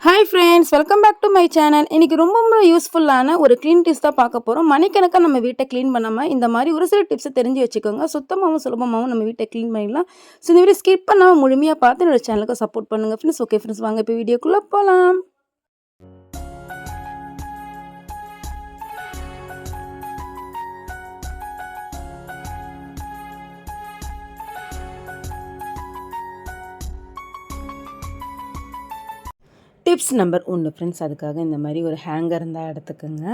Hi friends welcome back to my channel இன்றைக்கி ரொம்ப ரொம்ப யூஸ்ஃபுல்லான ஒரு க்ளீன் டிப்ஸ் தான் பார்க்க போகிறோம் மணிக்கணக்காக நம்ம வீட்டை க்ளீன் பண்ணாமல் இந்த மாதிரி ஒரு சில டிப்ஸை தெரிஞ்சு வச்சுக்கோங்க. சுத்தமாகவும் சுலபமாகவும் நம்ம வீட்டை க்ளீன் பண்ணிடலாம். ஸோ இந்த வீடியோ ஸ்கிப் பண்ணாமல் முழுமையாக பார்த்து என்னோடய சேனலுக்கு சப்போர்ட் பண்ணுங்கள் ஃப்ரெண்ட்ஸ் ஓகே ஃப்ரெண்ட்ஸ் வாங்க இப்போ வீடியோக்குள்ளே போகலாம் டிப்ஸ் நம்பர் ஒன்று ஃப்ரெண்ட்ஸ் அதுக்காக இந்த மாதிரி ஒரு ஹேங்கர் இருந்தால் எடுத்துக்கோங்க.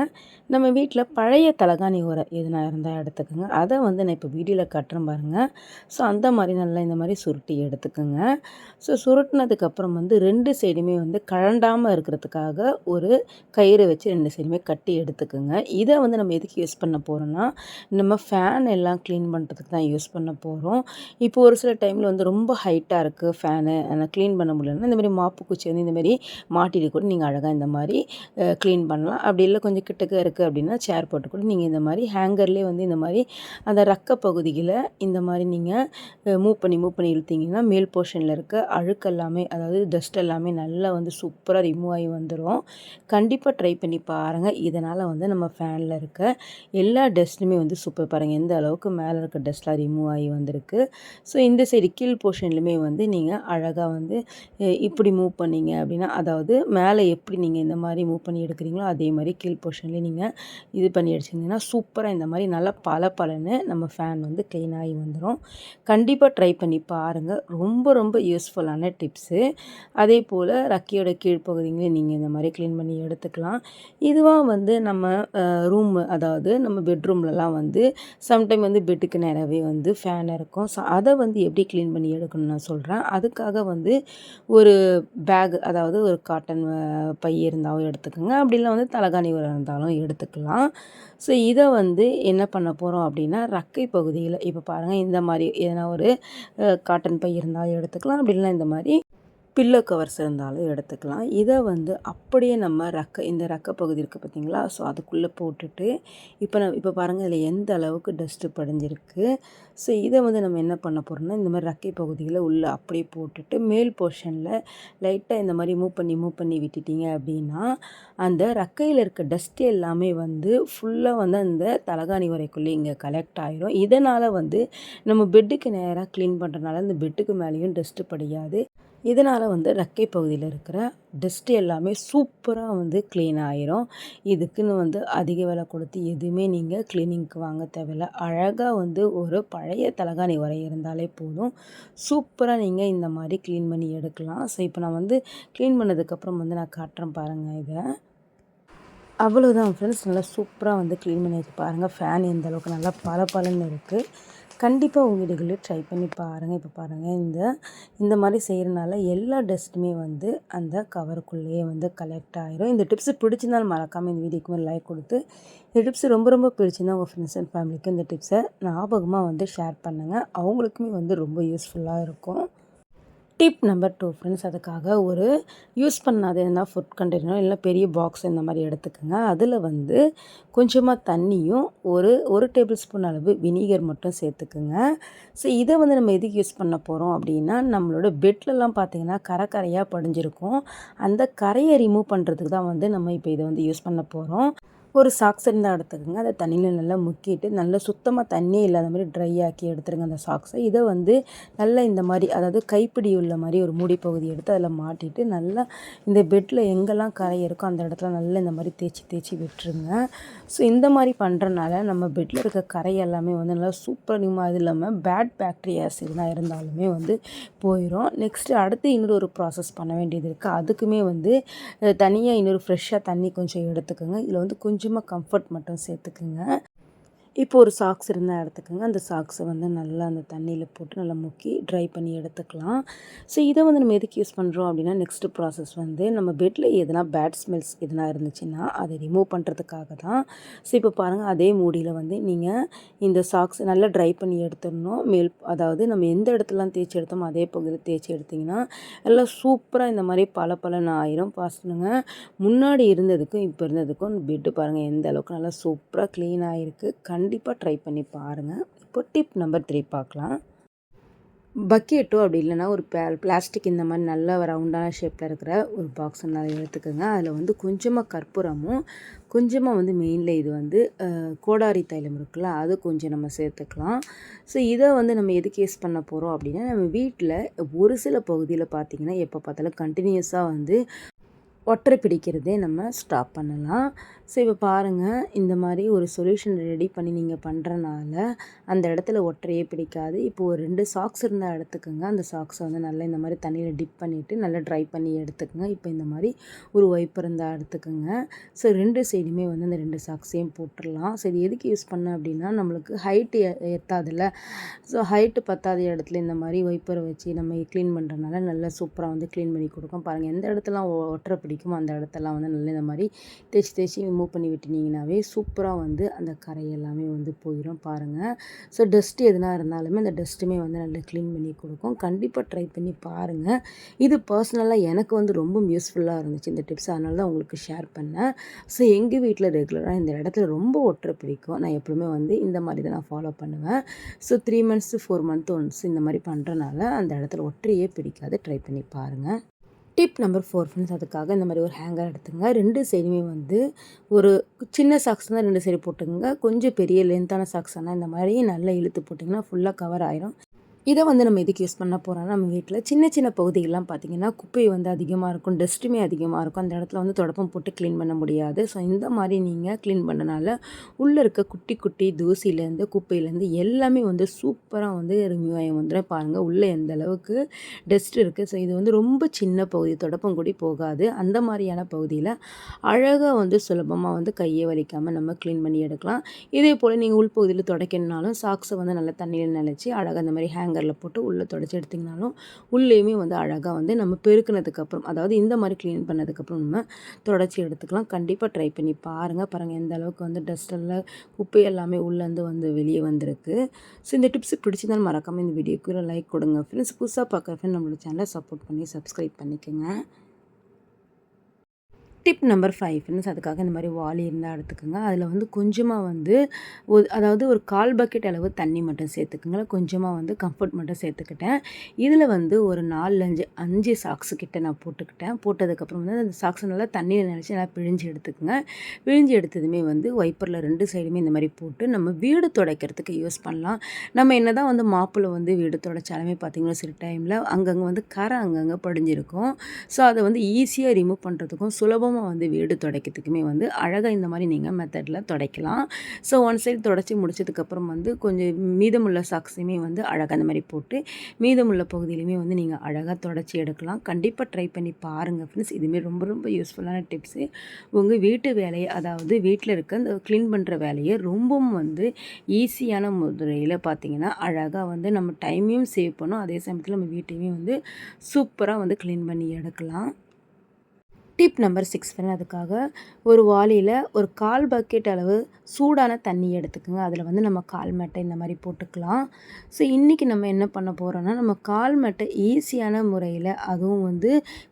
நம்ம வீட்டில் பழைய தலகாணி உரை எதுனா இருந்தால் எடுத்துக்கோங்க. அதை வந்து நான் இப்போ வீடியோவில் கட்டுறேன் பாருங்கள் ஸோ அந்த மாதிரி நல்லா இந்த மாதிரி சுருட்டி எடுத்துக்கோங்க. ஸோ சுருட்டினதுக்கப்புறம் வந்து ரெண்டு சைடுமே வந்து கழண்டாமல் இருக்கிறதுக்காக ஒரு கயிறு வச்சு ரெண்டு சைடுமே கட்டி எடுத்துக்கோங்க. இதை வந்து நம்ம எதுக்கு யூஸ் பண்ண போகிறோன்னா நம்ம ஃபேன் எல்லாம் க்ளீன் பண்ணுறதுக்கு தான் யூஸ் பண்ண போகிறோம் இப்போ ஒரு சில டைமில் வந்து ரொம்ப ஹைட்டாக இருக்குது ஃபேனு ஆனால் க்ளீன் பண்ண முடியலன்னா இந்த மாதிரி மாப்பு குச்சி வந்து இந்த மாதிரி மாட்டிட்டு கூட நீங்கள் அழகாக இந்த மாதிரி க்ளீன் பண்ணலாம். அப்படி இல்லை கொஞ்சம் கிட்டக்க இருக்குது அப்படின்னா சேர் போட்டு கூட நீங்கள் இந்த மாதிரி ஹேங்கர்லேயே வந்து இந்த மாதிரி அந்த ரக்க பகுதியில் இந்த மாதிரி நீங்கள் மூவ் பண்ணி மூவ் பண்ணி இழுத்தீங்கன்னா மேல் போர்ஷனில் இருக்க அழுக்கு எல்லாமே அதாவது டஸ்ட் எல்லாமே நல்லா வந்து சூப்பராக ரிமூவ் ஆகி வந்துடும் கண்டிப்பாக ட்ரை பண்ணி பாருங்கள் இதனால் வந்து நம்ம ஃபேனில் இருக்க எல்லா டஸ்ட்டுமே வந்து சூப்பர் பாருங்கள் எந்த அளவுக்கு மேலே இருக்க டஸ்ட்லாம் ரிமூவ் ஆகி வந்திருக்கு. ஸோ இந்த சைடு கீழ் போர்ஷன்லையுமே வந்து நீங்கள் அழகாக வந்து இப்படி மூவ் பண்ணீங்க அப்படின்னா அதை அதாவது மேலே எப்படி நீங்கள் இந்த மாதிரி மூவ் பண்ணி எடுக்கிறீங்களோ அதே மாதிரி கீழ் போர்ஷன்லேயே நீங்கள் இது பண்ணி அடிச்சிங்கன்னா சூப்பராக இந்த மாதிரி நல்லா பல பலன்னு நம்ம ஃபேன் வந்து க்ளீன் ஆகி வந்துடும் கண்டிப்பாக ட்ரை பண்ணி பாருங்கள் ரொம்ப ரொம்ப யூஸ்ஃபுல்லான டிப்ஸு அதே போல் ரக்கியோட கீழ்ப்பகுதிங்களையும் நீங்கள் இந்த மாதிரி க்ளீன் பண்ணி எடுத்துக்கலாம். இதுவாக வந்து நம்ம ரூம் அதாவது நம்ம பெட்ரூம்லலாம் வந்து சம்டைம் வந்து பெட்டுக்கு நேராகவே வந்து ஃபேன் இருக்கும் ஸோ அதை வந்து எப்படி க்ளீன் பண்ணி எடுக்கணும்னு நான் சொல்கிறேன் அதுக்காக வந்து ஒரு பேக் அதாவது ஒரு காட்டன் பை இருந்தாலும் எடுத்துக்கோங்க. அப்படிலாம் வந்து தலகாணி உரம் இருந்தாலும் எடுத்துக்கலாம். ஸோ இதை வந்து என்ன பண்ண போகிறோம் அப்படின்னா ரக்கை பகுதியில் இப்போ பாருங்கள் இந்த மாதிரி எதனா ஒரு காட்டன் பை இருந்தாலும் எடுத்துக்கலாம். அப்படிலாம் இந்த மாதிரி பில்லோ கவர்ஸ் இருந்தாலும் எடுத்துக்கலாம். இதை வந்து அப்படியே நம்ம ரக்க இந்த ரக்க பகுதி இருக்குது பார்த்திங்களா? ஸோ அதுக்குள்ளே போட்டுட்டு இப்போ நான் இப்போ பாருங்கள் இதில் எந்த அளவுக்கு டஸ்ட்டு படிஞ்சிருக்கு? ஸோ இதை வந்து நம்ம என்ன பண்ண போகிறோம்னா இந்த மாதிரி ரக்கை பகுதியில் உள்ளே அப்படியே போட்டுட்டு மேல் போர்ஷனில் லைட்டாக இந்த மாதிரி மூவ் பண்ணி மூவ் பண்ணி விட்டுட்டீங்க அப்படின்னா அந்த ரக்கையில் இருக்க டஸ்ட்டு எல்லாமே வந்து ஃபுல்லாக வந்து அந்த தலகாணி வரைக்குள்ளே இங்கே கலெக்ட் ஆகிரும் இதனால் வந்து நம்ம பெட்டுக்கு நேராக க்ளீன் பண்ணுறதுனால அந்த பெட்டுக்கு மேலேயும் டஸ்ட்டு படியாது. இதனால் வந்து ரெக்கை பகுதியில் இருக்கிற டஸ்ட் எல்லாமே சூப்பராக வந்து க்ளீன் ஆயிரும். இதுக்குன்னு வந்து அதிக விலை கொடுத்து எதுவுமே நீங்கள் க்ளீனிங்க்கு வாங்க தேவையில்ல. அழகாக வந்து ஒரு பழைய தலகாணி உரை இருந்தாலே போதும். சூப்பராக நீங்கள் இந்த மாதிரி க்ளீன் பண்ணி எடுக்கலாம். ஸோ இப்போ நான் வந்து க்ளீன் பண்ணதுக்கப்புறம் வந்து நான் காட்டுறேன் பாருங்கள் இதை. அவ்வளோதான் ஃப்ரெண்ட்ஸ் நல்லா சூப்பராக வந்து க்ளீன் பண்ணி வச்சு பாருங்கள் ஃபேன் எந்த அளவுக்கு நல்லா பல பலன்னு இருக்குது கண்டிப்பாக உங்கள் வீடுகளில் ட்ரை பண்ணி பாருங்கள் இப்போ பாருங்கள் இந்த இந்த மாதிரி செய்கிறனால எல்லா டஸ்ட்டுமே வந்து அந்த கவருக்குள்ளேயே வந்து கலெக்ட் ஆகிரும் இந்த டிப்ஸு பிடிச்சிருந்தாலும் மறக்காமல் இந்த வீடியோக்கு ஒரு லைக் கொடுத்து இந்த டிப்ஸ் ரொம்ப ரொம்ப பிடிச்சிருந்தா உங்கள் ஃப்ரெண்ட்ஸ் அண்ட் ஃபேமிலிக்கு இந்த டிப்ஸை ஞாபகமாக வந்து ஷேர் பண்ணுங்கள் அவங்களுக்குமே வந்து ரொம்ப யூஸ்ஃபுல்லாக இருக்கும். டிப் நம்பர் டூ ஃப்ரெண்ட்ஸ் அதுக்காக ஒரு யூஸ் பண்ணாத இருந்தால் ஃபுட் கண்டெய்னர் இல்லை பெரிய பாக்ஸ் இந்த மாதிரி எடுத்துக்கோங்க. அதில் வந்து கொஞ்சமாக தண்ணியும் ஒரு ஒரு டேபிள் ஸ்பூன் அளவு வினிகர் மட்டும் சேர்த்துக்குங்க. ஸோ இதை வந்து நம்ம எதுக்கு யூஸ் பண்ண போகிறோம் அப்படின்னா நம்மளோட பெட்லலாம் பார்த்திங்கன்னா கரை கரையாக படிஞ்சிருக்கும். அந்த கரையை ரிமூவ் பண்ணுறதுக்கு தான் வந்து நம்ம இப்போ இதை வந்து யூஸ் பண்ண போகிறோம் ஒரு சாக்ஸ் இருந்தால் எடுத்துக்கோங்க. அதை தண்ணியில் நல்லா முக்கிட்டு நல்லா சுத்தமாக தண்ணியே இல்லாத மாதிரி ட்ரை ஆக்கி எடுத்துருங்க அந்த சாக்ஸை இதை வந்து நல்லா இந்த மாதிரி அதாவது கைப்பிடி உள்ள மாதிரி ஒரு மூடி பகுதி எடுத்து அதில் மாட்டிட்டு நல்லா இந்த பெட்டில் எங்கெல்லாம் கரை இருக்கோ அந்த இடத்துல நல்லா இந்த மாதிரி தேய்ச்சி தேய்ச்சி விட்டுருங்க. ஸோ இந்த மாதிரி பண்ணுறனால நம்ம பெட்டில் இருக்க கரை எல்லாமே வந்து நல்லா சூப்பர் நியூமாக அது இல்லாமல் பேட் பேக்டீரியாஸ் இருந்தால் இருந்தாலுமே வந்து போயிடும் நெக்ஸ்ட்டு அடுத்து இன்னொரு ஒரு ப்ராசஸ் பண்ண வேண்டியது இருக்குது அதுக்குமே வந்து தனியாக இன்னொரு ஃப்ரெஷ்ஷாக தண்ணி கொஞ்சம் எடுத்துக்கோங்க. இதில் வந்து கொஞ்சம் கொஞ்சமாக கம்ஃபர்ட் மட்டும் சேர்த்துக்குங்க. இப்போ ஒரு சாக்ஸ் இருந்தால் எடுத்துக்கோங்க. அந்த சாக்ஸை வந்து நல்லா அந்த தண்ணியில் போட்டு நல்லா முக்கி ட்ரை பண்ணி எடுத்துக்கலாம். ஸோ இதை வந்து நம்ம எதுக்கு யூஸ் பண்ணுறோம் அப்படின்னா நெக்ஸ்ட்டு ப்ராசஸ் வந்து நம்ம பெட்டில் எதனா பேட் ஸ்மெல்ஸ் எதனா இருந்துச்சுன்னா அதை ரிமூவ் பண்ணுறதுக்காக தான். ஸோ இப்போ பாருங்கள் அதே மூடியில் வந்து நீங்கள் இந்த சாக்ஸ் நல்லா ட்ரை பண்ணி எடுத்துடணும். மேல் அதாவது நம்ம எந்த இடத்துலாம் தேய்ச்சி எடுத்தோமோ அதே பகுதியில் தேய்ச்சி எடுத்திங்கன்னா எல்லாம் சூப்பராக இந்த மாதிரி பல பலன்னு ஆயிரும் பாசனுங்க முன்னாடி இருந்ததுக்கும் இப்போ இருந்ததுக்கும் பெட்டு பாருங்கள் எந்த அளவுக்கு நல்லா சூப்பராக க்ளீன் ஆகிருக்கு கண் கண்டிப்பாக ட்ரை பண்ணி பாருங்கள் இப்போ டிப் நம்பர் த்ரீ பார்க்கலாம். பக்கெட்டோ அப்படி இல்லைன்னா ஒரு பே பிளாஸ்டிக் இந்த மாதிரி நல்ல ரவுண்டான ஷேப்பில் இருக்கிற ஒரு பாக்ஸ் நல்லா எடுத்துக்கோங்க. அதில் வந்து கொஞ்சமாக கற்பூரமும் கொஞ்சமாக வந்து மெயினில் இது வந்து கோடாரி தைலம் இருக்குல்ல அது கொஞ்சம் நம்ம சேர்த்துக்கலாம். ஸோ இதை வந்து நம்ம எதுக்கு யூஸ் பண்ண போகிறோம் அப்படின்னா நம்ம வீட்டில் ஒரு சில பகுதியில் பார்த்திங்கன்னா எப்போ பார்த்தாலும் கண்டினியூஸாக வந்து ஒற்றை பிடிக்கிறதே நம்ம ஸ்டாப் பண்ணலாம். ஸோ இப்போ பாருங்கள் இந்த மாதிரி ஒரு சொல்யூஷன் ரெடி பண்ணி நீங்கள் பண்ணுறனால அந்த இடத்துல ஒற்றையே பிடிக்காது. இப்போ ஒரு ரெண்டு சாக்ஸ் இருந்தால் எடுத்துக்கோங்க. அந்த சாக்ஸை வந்து நல்லா இந்த மாதிரி தண்ணியில் டிப் பண்ணிவிட்டு நல்லா ட்ரை பண்ணி எடுத்துக்கோங்க. இப்போ இந்த மாதிரி ஒரு ஒய்ப் இருந்தால் எடுத்துக்கோங்க. ஸோ ரெண்டு சைடுமே வந்து அந்த ரெண்டு சாக்ஸையும் போட்டுடலாம். ஸோ இது எதுக்கு யூஸ் பண்ண அப்படின்னா நம்மளுக்கு ஹைட்டு எத்தாதில்ல. ஸோ ஹைட்டு பத்தாத இடத்துல இந்த மாதிரி ஒய்ப்பரை வச்சு நம்ம க்ளீன் பண்ணுறதுனால நல்லா சூப்பராக வந்து க்ளீன் பண்ணி கொடுக்கும். பாருங்கள் எந்த இடத்துலாம் ஒற்றை பிடிக்குமோ அந்த இடத்தெல்லாம் வந்து நல்லா இந்த மாதிரி தேய்ச்சி தேய்ச்சி ரிமூவ் பண்ணி விட்டுனீங்கனாவே சூப்பராக வந்து அந்த கரை எல்லாமே வந்து போயிடும் பாருங்கள் ஸோ டஸ்ட்டு எதுனா இருந்தாலுமே அந்த டஸ்ட்டுமே வந்து நல்லா க்ளீன் பண்ணி கொடுக்கும். கண்டிப்பாக ட்ரை பண்ணி பாருங்கள் இது பர்சனலாக எனக்கு வந்து ரொம்ப யூஸ்ஃபுல்லாக இருந்துச்சு இந்த டிப்ஸ் அதனால தான் உங்களுக்கு ஷேர் பண்ணேன். ஸோ எங்கள் வீட்டில் ரெகுலராக இந்த இடத்துல ரொம்ப ஒற்றை பிடிக்கும். நான் எப்பவுமே வந்து இந்த மாதிரி தான் நான் ஃபாலோ பண்ணுவேன். So three months four month once இந்த மாதிரி பண்ணுறனால அந்த இடத்துல ஒற்றையே பிடிக்காது. ட்ரை பண்ணி பாருங்கள் டிப் நம்பர் ஃபோர் ஃப்ரெண்ட்ஸ் அதுக்காக இந்த மாதிரி ஒரு ஹேங்கர் எடுத்துங்க. ரெண்டு சைடுமே வந்து ஒரு சின்ன சாக்ஸ் தான் ரெண்டு சைடு போட்டுங்க கொஞ்சம் பெரிய லென்த்தான சாக்ஸ் ஆனால் இந்த மாதிரி நல்லா இழுத்து போட்டிங்கன்னா ஃபுல்லாக கவர் ஆயிரும். இதை வந்து நம்ம எதுக்கு யூஸ் பண்ண போகிறோம் நம்ம வீட்டில் சின்ன சின்ன பகுதிகள்லாம் பார்த்திங்கன்னா குப்பை வந்து அதிகமாக இருக்கும் டஸ்ட்டுமே அதிகமாக இருக்கும். அந்த இடத்துல வந்து தொடப்பம் போட்டு க்ளீன் பண்ண முடியாது. ஸோ இந்த மாதிரி நீங்கள் க்ளீன் பண்ணனால உள்ளே இருக்க குட்டி குட்டி தூசிலேருந்து குப்பையிலேருந்து எல்லாமே வந்து சூப்பராக வந்து ரிமூவ் ஆகி வந்துடும் பாருங்கள் உள்ளே எந்த அளவுக்கு டஸ்ட் இருக்குது ஸோ இது வந்து ரொம்ப சின்ன பகுதி தொடப்பம் கூடி போகாது. அந்த மாதிரியான பகுதியில் அழகாக வந்து சுலபமாக வந்து கையை வலிக்காமல் நம்ம க்ளீன் பண்ணி எடுக்கலாம். இதே போல் நீங்கள் உள்பகுதியில் துடைக்கணுனாலும் சாக்ஸை வந்து நல்லா தண்ணியில் நினச்சி அழகாக அந்த மாதிரி ஹேங் ஹேங்கரில் போட்டு உள்ளே தொடச்சி எடுத்திங்கனாலும் உள்ளேயுமே வந்து அழகாக வந்து நம்ம பெருக்கினதுக்கப்புறம் அதாவது இந்த மாதிரி க்ளீன் பண்ணதுக்கப்புறம் நம்ம தொடச்சி எடுத்துக்கலாம். கண்டிப்பாக ட்ரை பண்ணி பாருங்கள் பாருங்கள் எந்த அளவுக்கு வந்து டஸ்டெல்லாம் குப்பை எல்லாமே உள்ளேருந்து வந்து வெளியே வந்திருக்கு. ஸோ இந்த டிப்ஸ் பிடிச்சிருந்தாலும் மறக்காமல் இந்த வீடியோக்கு லைக் கொடுங்க. ஃப்ரெண்ட்ஸ் புதுசாக பார்க்குற ஃப்ரெண்ட் நம்மளோட சேனலை சப்போர்ட் பண்ணி சப்ஸ்கிரைப் பண்ணிக்கோங்க. டிப் நம்பர் ஃபைவ் ஃப்ரெண்ட்ஸ் அதுக்காக இந்த மாதிரி வாளி இருந்தால் எடுத்துக்கோங்க. அதில் வந்து கொஞ்சமாக வந்து அதாவது ஒரு கால் பக்கெட் அளவு தண்ணி மட்டும் சேர்த்துக்குங்க. கொஞ்சமாக வந்து கம்ஃபர்ட் மட்டும் சேர்த்துக்கிட்டேன். இதில் வந்து ஒரு நாலு அஞ்சு அஞ்சு சாக்ஸு கிட்ட நான் போட்டுக்கிட்டேன். போட்டதுக்கப்புறம் வந்து அந்த சாக்ஸை நல்லா தண்ணியில் நினச்சி நல்லா பிழிஞ்சு எடுத்துக்கோங்க. பிழிஞ்சு எடுத்ததுமே வந்து வைப்பரில் ரெண்டு சைடுமே இந்த மாதிரி போட்டு நம்ம வீடு துடைக்கிறதுக்கு யூஸ் பண்ணலாம். நம்ம என்ன தான் வந்து மாப்பிள்ளை வந்து வீடு துடைச்சாலுமே பார்த்திங்கன்னா சில டைமில் அங்கங்கே வந்து கரை அங்கங்கே படிஞ்சிருக்கும். ஸோ அதை வந்து ஈஸியாக ரிமூவ் பண்ணுறதுக்கும் சுலபம் சுலபமாக வந்து வீடு துடைக்கிறதுக்குமே வந்து அழகாக இந்த மாதிரி நீங்கள் மெத்தடில் துடைக்கலாம். ஸோ ஒன் சைடு துடைச்சி முடிச்சதுக்கப்புறம் வந்து கொஞ்சம் மீதமுள்ள சாக்ஸையுமே வந்து அழகாக அந்த மாதிரி போட்டு மீதமுள்ள பகுதியிலையுமே வந்து நீங்கள் அழகாக துடைச்சி எடுக்கலாம். கண்டிப்பாக ட்ரை பண்ணி பாருங்கள் ஃப்ரெண்ட்ஸ் இதுமாரி ரொம்ப ரொம்ப யூஸ்ஃபுல்லான டிப்ஸு உங்கள் வீட்டு வேலையை அதாவது வீட்டில் இருக்க அந்த க்ளீன் பண்ணுற வேலையை ரொம்பவும் வந்து ஈஸியான முறையில் பார்த்தீங்கன்னா அழகாக வந்து நம்ம டைமையும் சேவ் பண்ணும். அதே சமயத்தில் நம்ம வீட்டையுமே வந்து சூப்பராக வந்து க்ளீன் பண்ணி எடுக்கலாம். டிப் நம்பர் சிக்ஸ் அதுக்காக ஒரு வாளியில் ஒரு கால் பக்கெட் அளவு சூடான தண்ணி எடுத்துக்கோங்க. அதில் வந்து நம்ம கால் மேட்டை இந்த மாதிரி போட்டுக்கலாம். ஸோ இன்றைக்கி நம்ம என்ன பண்ண போகிறோன்னா நம்ம கால் மேட்டை ஈஸியான முறையில் அதுவும் வந்து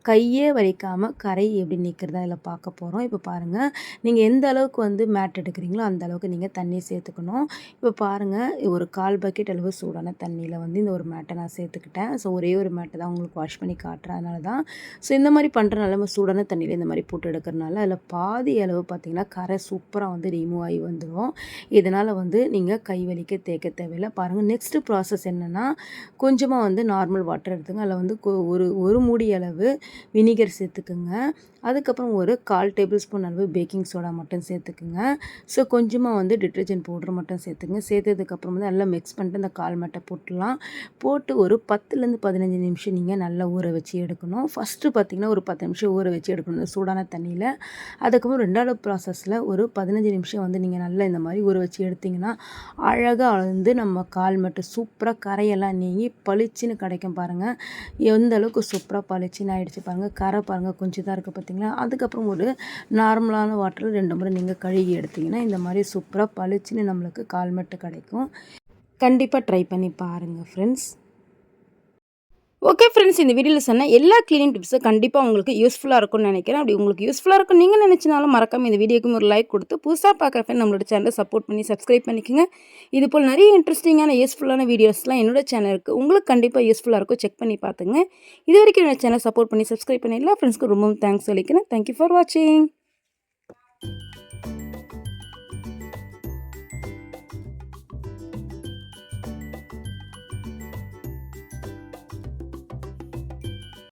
கையே வலிக்காமல் கரை எப்படி நிற்கிறதா அதில் பார்க்க போகிறோம் இப்போ பாருங்கள் நீங்கள் எந்த அளவுக்கு வந்து மேட் எடுக்கிறீங்களோ அந்த அளவுக்கு நீங்கள் தண்ணி சேர்த்துக்கணும். இப்போ பாருங்கள் ஒரு கால் பக்கெட் அளவு சூடான தண்ணியில் வந்து இந்த ஒரு மேட்டை நான் சேர்த்துக்கிட்டேன். ஸோ ஒரே ஒரு மேட்டை தான் உங்களுக்கு வாஷ் பண்ணி காட்டுறேன். அதனால தான் ஸோ இந்த மாதிரி பண்ணுறனால நம்ம சூடான தண்ணியில் இந்த மாதிரி போட்டு எடுக்கிறனால அதில் பாதி அளவு பார்த்திங்கன்னா கரை சூப்பராக வந்து ரிமூவ் ஆகி வந்துடும் இதனால் வந்து நீங்கள் கை வலிக்க தேய்க்க தேவையில்லை. பாருங்கள் நெக்ஸ்ட்டு ப்ராசஸ் என்னென்னா கொஞ்சமாக வந்து நார்மல் வாட்டர் எடுத்துங்க. அதில் வந்து ஒரு ஒரு மூடி அளவு வினிகர் சேர்த்துக்குங்க. அதுக்கப்புறம் ஒரு கால் டேபிள் ஸ்பூன் அளவு பேக்கிங் சோடா மட்டும் சேர்த்துக்குங்க. ஸோ கொஞ்சமாக வந்து டிட்டர்ஜென்ட் பவுடர் மட்டும் சேர்த்துக்குங்க. சேர்த்ததுக்கப்புறம் வந்து நல்லா மிக்ஸ் பண்ணிட்டு அந்த கால் மட்டை போட்டுடலாம். போட்டு ஒரு பத்துலேருந்து பதினஞ்சு நிமிஷம் நீங்கள் நல்லா ஊற வச்சு எடுக்கணும். ஃபஸ்ட்டு பார்த்திங்கன்னா ஒரு பத்து நிமிஷம் ஊற வச்சு எடுக்கணும் சூடான தண்ணியில். அதுக்கப்புறம் ரெண்டாவது ப்ராசஸில் ஒரு பதினஞ்சு நிமிஷம் வந்து நீங்கள் நல்லா இந்த மாதிரி ஊற வச்சு எடுத்திங்கன்னா அழகாக வந்து நம்ம கால் மட்டும் சூப்பராக கரையெல்லாம் நீங்கி பளிச்சுன்னு கிடைக்கும் பாருங்கள் எந்த அளவுக்கு சூப்பராக பளிச்சுன்னு ஆகிடுச்சு பாருங்கள் கரை பாருங்கள் கொஞ்சம் தான் இருக்குது பார்த்தீங்களா? அதுக்கப்புறம் ஒரு நார்மலான வாட்டரில் ரெண்டு முறை நீங்கள் கழுகி எடுத்திங்கன்னா இந்த மாதிரி சூப்பராக பளிச்சுன்னு நம்மளுக்கு கால்மெட்டு கிடைக்கும். கண்டிப்பாக ட்ரை பண்ணி பாருங்கள் ஃப்ரெண்ட்ஸ் ஓகே ஃப்ரெண்ட்ஸ் இந்த வீடியோவில் சொன்ன எல்லா க்ளீனிங் டிப்ஸும் கண்டிப்பாக உங்களுக்கு யூஸ்ஃபுல்லாக இருக்கும்னு நினைக்கிறேன். அப்படி உங்களுக்கு யூஸ்ஃபுல்லாக இருக்கும் நீங்கள் நினச்சினாலும் மறக்காம இந்த வீடியோக்கு ஒரு லைக் கொடுத்து புதுசாக பார்க்குற ஃப்ரெண்ட் நம்மளோட சேனலை சப்போர்ட் பண்ணி சப்ஸ்கிரைப் பண்ணிக்கோங்க. இது போல் நிறைய இன்ட்ரெஸ்டிங்கான யூஸ்ஃபுல்லான வீடியோஸ்லாம் என்னோட சேனலுக்கு உங்களுக்கு கண்டிப்பாக யூஸ்ஃபுல்லாக இருக்கும். செக் பண்ணி பார்த்துங்க இது வரைக்கும் என்னோட சேனல் சப்போர்ட் பண்ணி சப்ஸ்கிரைப் பண்ணி எல்லா ஃப்ரெண்ட்ஸ்க்கும் ரொம்பவும் தேங்க்ஸ் சொல்லிக்கிறேன் தேங்க்யூ ஃபார் வாட்சிங்